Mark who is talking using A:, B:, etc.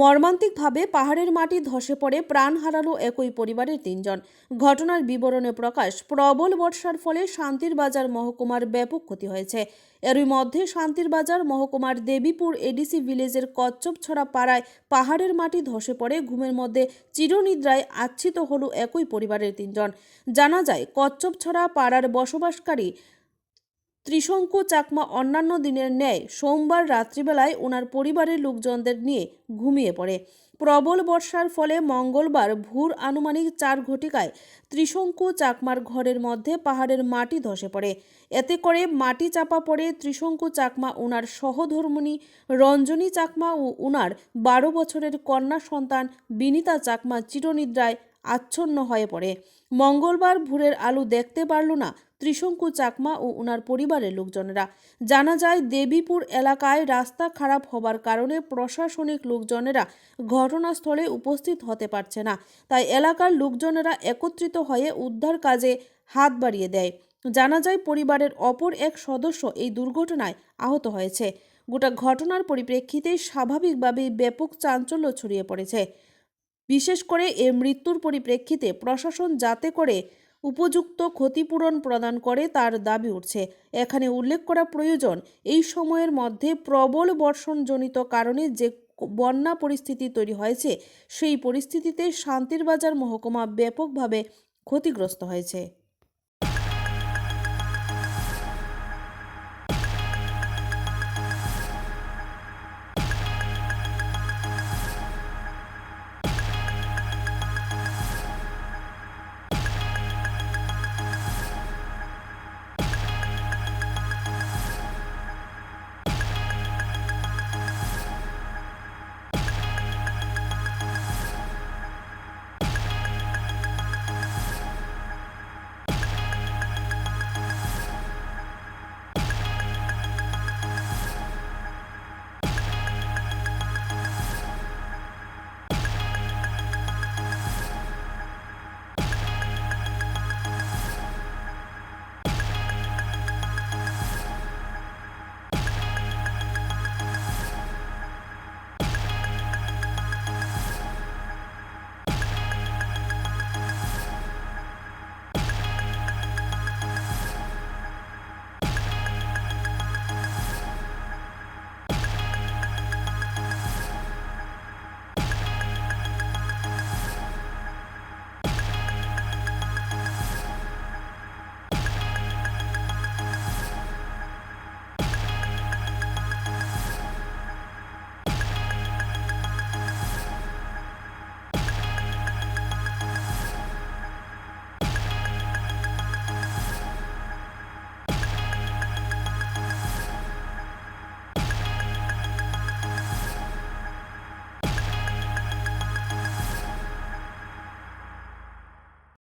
A: মর্মান্তিকভাবে পাহাড়ের মাটি ধসে পড়ে, প্রাণ হারালো একই পরিবারের তিনজন। ঘটনার বিবরণে প্রকাশ, প্রবল বর্ষার ফলে শান্তির বাজার মহকুমার ব্যাপক ক্ষতি হয়েছে। এরই মধ্যে শান্তির বাজার মহকুমার দেবীপুর এডিসি ভিলেজের কচ্ছপছড়া পাড়ায় পাহাড়ের মাটি ধসে পড়ে, ঘুমের মধ্যে চিরনিদ্রায় আচ্ছিত হলো একই পরিবারের তিনজন। জানা যায়, কচ্ছপছড়া পাড়ার বসবাসকারী ত্রিশঙ্কু চাকমা অন্যান্য দিনের ন্যায় সোমবার রাত্রিবেলায় ওনার পরিবারের লোকজনদের নিয়ে ঘুমিয়ে পড়ে। প্রবল বর্ষার ফলে মঙ্গলবার ভোর আনুমানিক চার ঘটিকায় ত্রিশঙ্কু চাকমার ঘরের মধ্যে পাহাড়ের মাটি ধসে পড়ে। এতে করে মাটি চাপা পড়ে ত্রিশঙ্কু চাকমা ওনার সহধর্মিণী রঞ্জনী চাকমা ও ওনার বারো বছরের কন্যা সন্তান বিনিতা চাকমা চিরনিদ্রায় আচ্ছন্ন হয়ে পড়ে। মঙ্গলবার ভোরের আলো দেখতে পারল না ত্রিশঙ্কু চাকমা ও ওনার পরিবারের লোকজনেরা। জানা যায়, দেবীপুর এলাকায় রাস্তা খারাপ হবার কারণে প্রশাসনিক লোকজনেরা ঘটনাস্থলে উপস্থিত হতে পারছে না। তাই এলাকার লোকজনেরা একত্রিত হয়ে উদ্ধার কাজে হাত বাড়িয়ে দেয়। জানা যায়, পরিবারের অপর এক সদস্য এই দুর্ঘটনায় আহত হয়েছে। গোটা ঘটনার পরিপ্রেক্ষিতে স্বাভাবিকভাবেই ব্যাপক চাঞ্চল্য ছড়িয়ে পড়েছে। বিশেষ করে এ মৃত্যুর পরিপ্রেক্ষিতে প্রশাসন যাতে করে উপযুক্ত ক্ষতিপূরণ প্রদান করে তার দাবি উঠছে। এখানে উল্লেখ করা প্রয়োজন, এই সময়ের মধ্যে প্রবল বর্ষণজনিত কারণে যে বন্যা পরিস্থিতি তৈরি হয়েছে, সেই পরিস্থিতিতে শান্তির বাজার মহকুমা ব্যাপকভাবে ক্ষতিগ্রস্ত হয়েছে।